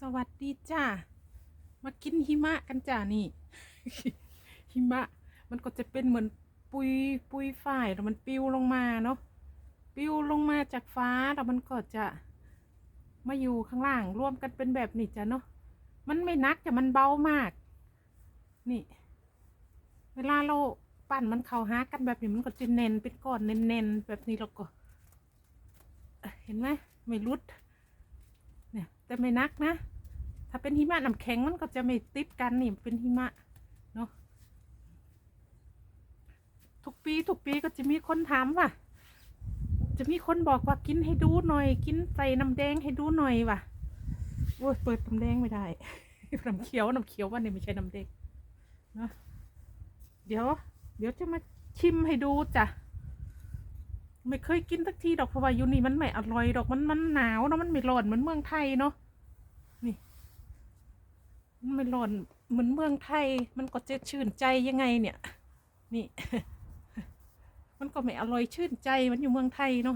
สวัสดีจ้ามากินหิมะกันจ้านี่ หิมะ มันก็จะเป็นเหมือนปุยปุยฝ้ายแล้วมันปิวลงมาเนาะปิวลงมาจากฟ้าแล้วมันก็จะมาอยู่ข้างล่างรวมกันเป็นแบบนี้จ้ะเนาะมันไม่นักแต่มันเบามาก นี่ เวลาเราปั่นมันเข้าหากันแบบนี้มันก็จะแน่นเป็นก้อนแน่นๆแบบนี้แล้วก็ เห็นไหมไม่รุด แต่ไม่นักนะ ถ้าเป็นหิมะน้ำแข็งมันก็จะไม่ติดกันนี่เป็นหิมะเนาะทุกปีทุกปีก็จะมีคนถามว่าจะมีคนบอกว่ากินให้ดูหน่อย กินใส่น้ำแดงให้ดูหน่อยว่ะโอ้ยเปิดน้ำแดงไม่ได้น้ำเขียวน้ำเขียวว่านี่ไม่ใช่น้ำแดงเนาะเดี๋ยว เดี๋ยวจะมาชิมให้ดูจ้ะ ไม่เคยกินสักทีดอกเพราะว่าอยู่นี่มันไม่อร่อยดอกมันมันหนาวเนาะมันไม่ร้อนเหมือนเมืองไทยเนาะนี่มันไม่ร้อนเหมือนเมืองไทย มันก็จะชื่นใจยังไงเนี่ย นี่ มันก็ไม่อร่อยชื่นใจมันอยู่เมืองไทยเนาะ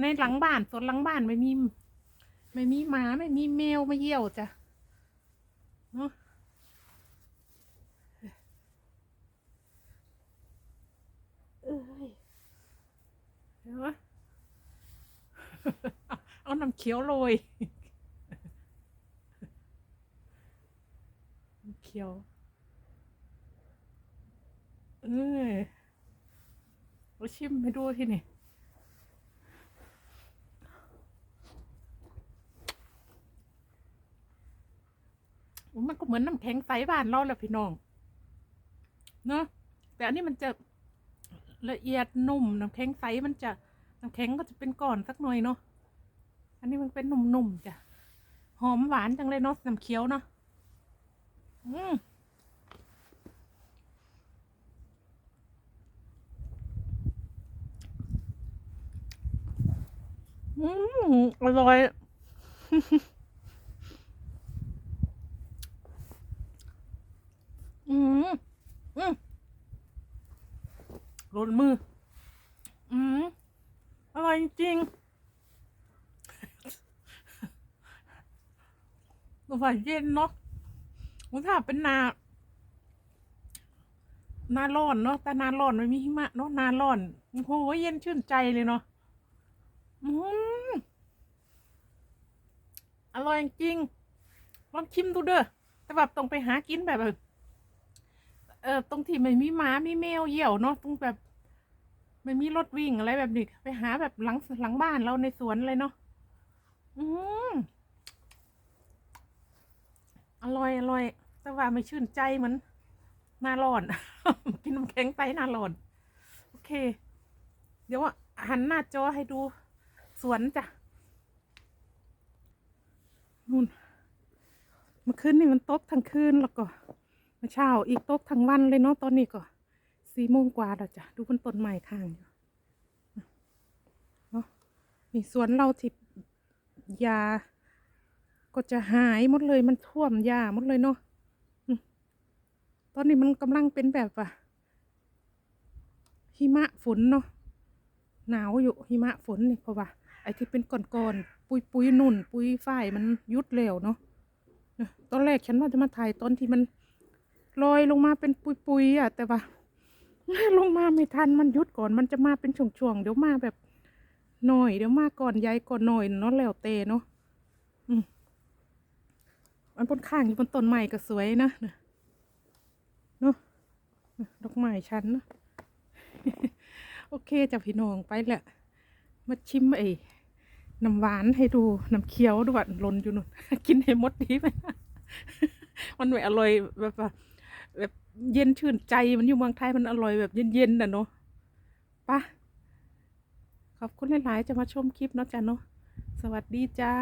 ในหลังบ้านสวนหลังบ้านไม่มี ไม่มีหมาไม่มีแมวมาเยี่ยวจ้ะเนาะเอ้ย เห็นไหม เอา น้ำเขียวโรยเขียว เออเราชิมให้ดูที่นี่มันก็เหมือนน้ำแข็งใสบ้านเราแหละพี่น้อง เนอะแต่อันนี้มันจะละเอียดนุ่มน้ำแข็งใสมันจะน้ำแข็งก็จะเป็นก้อนสักหน่อยเนาะ อันนี้มันเป็นหนุ่มๆจ้ะ หอมหวานจังเลยเนาะน้ำเขียวเนาะอืมอืมอร่อยอืมอืมหล่นมือ อืมอร่อยจริง ๆตัวเย็นเนาะมันถ้าเป็นนา นาร้อนเนาะ แต่นาร้อนไม่มีหิมะเนาะ นาร้อน โอ้โห เย็นชื่นใจเลยเนาะอืมอร่อยจริง ลองชิมดูเด้อ แต่แบบต้องไปหากินแบบเออตรงที่ไม่มีหมามีแมวเหยี่ยวเนาะ ตรงแบบไม่มีรถวิ่งอะไรแบบนี้ ไปหาแบบหลังหลังบ้านเราในสวนเลยเนาะ อืม อร่อยอร่อย แต่ว่าไม่ชื่นใจเหมือนหน้าร้อน กินน้ำแข็งไปหน้าร้อน โอเค เดี๋ยวหันหน้าจอให้ดูสวนจ้ะนู่นเมื่อคืนนี่มันตกทั้งคืนแล้วก็เมื่อเช้าอีกตกทั้งวันเลยเนาะตอนนี้ก็สี่โมงกว่าแล้วจ้ะดูบนต้นไม้ข้างอยู่เนาะนี่สวนเราที่ยา ก็จะหายหมดเลยมันท่วมยาหมดเลยเนาะตอนนี้มันกำลังเป็นแบบว่าหิมะฝนเนาะหนาวอยู่หิมะฝนนี่เพราะว่าไอ้ที่เป็นก้อนๆปุยปุยนุ่น ปุยฝ้ายมันยุดแล้วเนาะตอนแรกฉันว่าจะมาถ่ายตอนที่มันลอยลงมาเป็นปุยๆอะแต่ว่าลงมาไม่ทันมันยุดก่อนมันจะมาเป็นช่วงๆเดี๋ยวมาแบบหน่อยเดี๋ยวมาก่อนใหญ่ก่อนหน่อยเนาะแล้วเตเนาะอืม มันบนข้างอยู่บนต้นไม้ก็สวยนะเนาะดอกไม้ชั้นนะโอเคจะพี่น้องไปแหละ มาชิมไอ้น้ำหวานให้ดู น้ำเขียวด้วยหล่นอยู่นู่นกินให้หมดดีไปมันไม่อร่อยแบบแบบเย็นชื่นใจมันอยู่เมืองไทยมันอร่อยแบบเย็นๆน่ะเนาะปะขอบคุณหลาย ๆ จะมาชมคลิปเนาะจ้ะเนาะสวัสดีจ้า